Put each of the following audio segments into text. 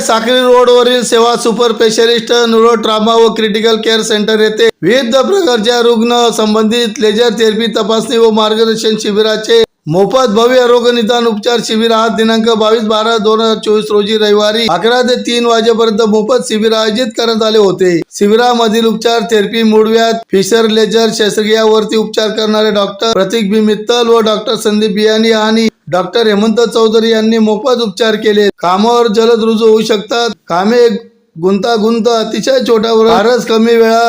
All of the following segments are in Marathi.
साक्री रोडवरील Seva super specialist neuro trauma व क्रिटिकल केअर सेंटर येथे विविध प्रकारच्या रुग्ण संबंधित लेजर थेरपी तपासणी व मार्गदर्शन शिबिराचे मोफत भव्य रोग निदान उपचार शिबिर आज दिनांक बावीस बारा दोन हजार चोवीस रोजी रविवारी अकरा ते तीन वाजेपर्यंत मोफत शिबिर आयोजित करण्यात आले होते. शिबिरामधील उपचार थेरपी मूळव्याध फिशर लेजर शस्त्रक्रियावरती उपचार करणारे डॉक्टर प्रतीक बी. मित्तल व डॉक्टर संदीप बियानी आणि डॉक्टर हेमंत चौधरी यांनी मोफत उपचार केले. कामावर जलद रुजू होऊ शकतात. कामे गुंतागुंत अतिशय छोट्या फारच कमी वेळा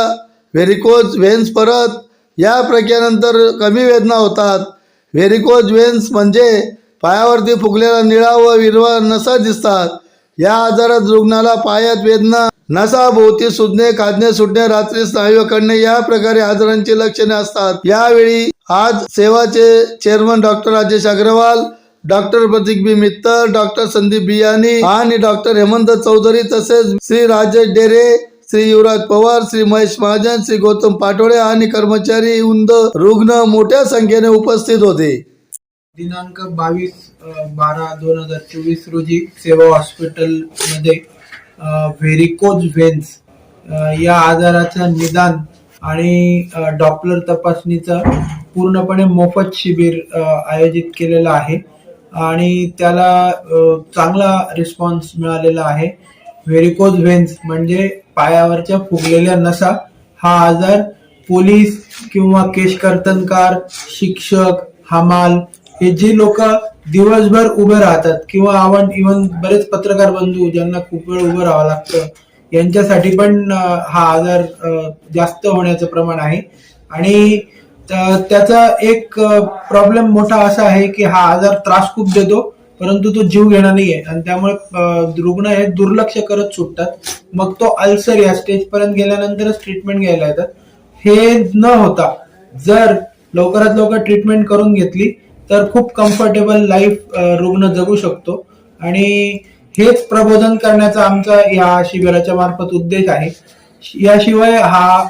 व्हेरिकोज व्हेन्स परत या प्रक्रियेनंतर कमी वेदना होतात. व्हेरिकोज व्हेन्स म्हणजे पायावरती फुगलेला निळा व हिरवा नसा दिसतात. या आजारात रुग्णाला पायात वेदना नसा भोवती सुजणे खाजणे सुटणे रात्री स्नायू कडणे या प्रकारे आजारांची लक्षणे असतात. यावेळी आज सेवाचे chairman doctor Rajesh Agarwal doctor Pratik B Mittal doctor Sandeep Biyani आणि डॉक्टर हेमंत चौधरी तसेच श्री राजेश डेरे श्री युवराज पवार श्री महेश महाजन श्री गौतम पाटोळे आणि कर्मचारी उंद रुग्ण मोठ्या संख्येने उपस्थित होते. दिनांक बावीस बारा दोन हजार चोवीस रोजी सेवा हॉस्पिटलमध्ये व्हेरिकोज व्हेन्स या आजाराचं निदान आणि डॉपलर तपासणीचं पूर्णपणे मोफत शिबिर आयोजित केलेलं आहे आणि त्याला चांगला रिस्पॉन्स मिळालेला आहे. व्हेरिकोज व्हेन्स म्हणजे पायावरच्या फुगलेल्या नसा हा आजार पोलीस किंवा केशकर्तनकार शिक्षक हमाल हे जे लोक दिवसभर उभे राहतात किंवा आपण इवन बरेच पत्रकार बंधू ज्यांना खूप वेळ उभं राहावं लागतं यांच्यासाठी पण हा आजार जास्त होण्याचं प्रमाण आहे. आणि त्याचा एक प्रॉब्लेम मोठा असा आहे की हा आजार त्रास खूप देतो. परंतु तो जीव घेणार नाहीये. आणि त्यामुळे रुग्ण हे दुर्लक्ष करत सुटतात. मग तो अल्सर या स्टेज पर्यंत गेल्यानंतरच ट्रीटमेंट घ्यायला येतात. हे न होता जर लवकरात लवकर ट्रीटमेंट करून घेतली तर खूप कम्फर्टेबल लाईफ रुग्ण जगू शकतो. आणि हेच प्रबोधन करण्याचा आमचा या शिबिराच्या मार्फत उद्देश आहे. याशिवाय हा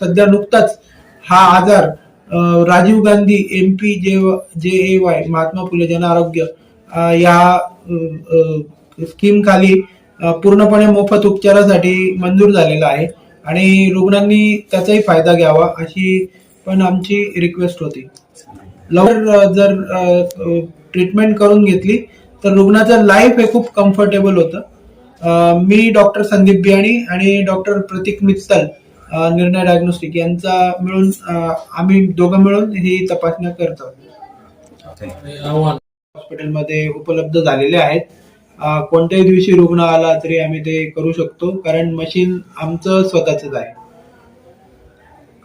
सध्या नुकताच हा आजार राजीव गांधी एम पी जे जे ए वाय महात्मा फुले जन आरोग्य या स्कीम खाली पूर्णपणे मोफत उपचारासाठी मंजूर झालेला आहे. आणि रुग्णांनी त्याचाही फायदा घ्यावा अशी पण आमची रिक्वेस्ट होती. लवकर जर ट्रीटमेंट करून घेतली तर रुग्णाचं लाईफ हे खूप कम्फर्टेबल होतं. मी डॉक्टर संदीप बियाणी आणि डॉक्टर प्रतीक मित्तल निर्णय डायग्नोस्टिक यांचा मिळून आम्ही दोघं मिळून ही तपासण्या करतो. हॉस्पिटलमध्ये उपलब्ध झालेले आहेत. कोणत्याही दिवशी रुग्ण आला तरी आम्ही ते करू शकतो कारण मशीन आमचं स्वतःच आहे.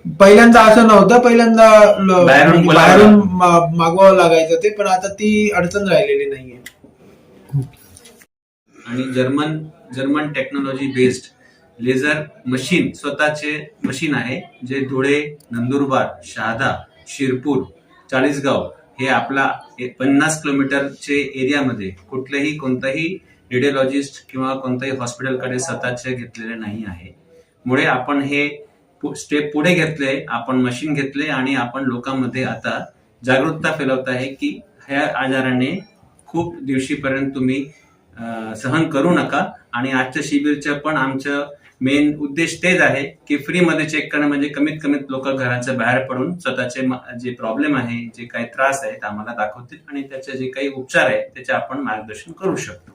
पहिल्यांदा असं नव्हतं पहिल्यांदा बाहेरून म्हणजे मागवावं लागायचं ते पण आता ती अडचण राहिलेली नाहीये. आणि German German technology based laser machine स्वतःचे मशीन आहे जे धुळे नंदुरबार शहादा शिरपूर चाळीसगाव हे आपला पन्नास किलोमीटरचे एरियामध्ये कुठलेही कोणताही रेडिओलॉजिस्ट किंवा कोणत्याही हॉस्पिटलकडे स्वतःचे घेतलेले नाही आहे. मुळे आपण हे स्टेप पुढे घेतले आपण मशीन घेतले आणि आपण लोकांमध्ये आता जागरूकता फैलवत आहे की ह्या आजाराने खूप दिवशीपर्यंत तुम्ही सहन करू नका. आणि आजच्या शिबिरचं पण आमचं मेन उद्देश तेच आहे की फ्रीमध्ये चेक करणं म्हणजे कमीत कमीत लोक घराच्या बाहेर पडून स्वतःचे जे प्रॉब्लेम आहे जे काही त्रास आहेत आम्हाला दाखवतील आणि त्याचे जे काही उपचार आहे त्याचे आपण मार्गदर्शन करू शकतो.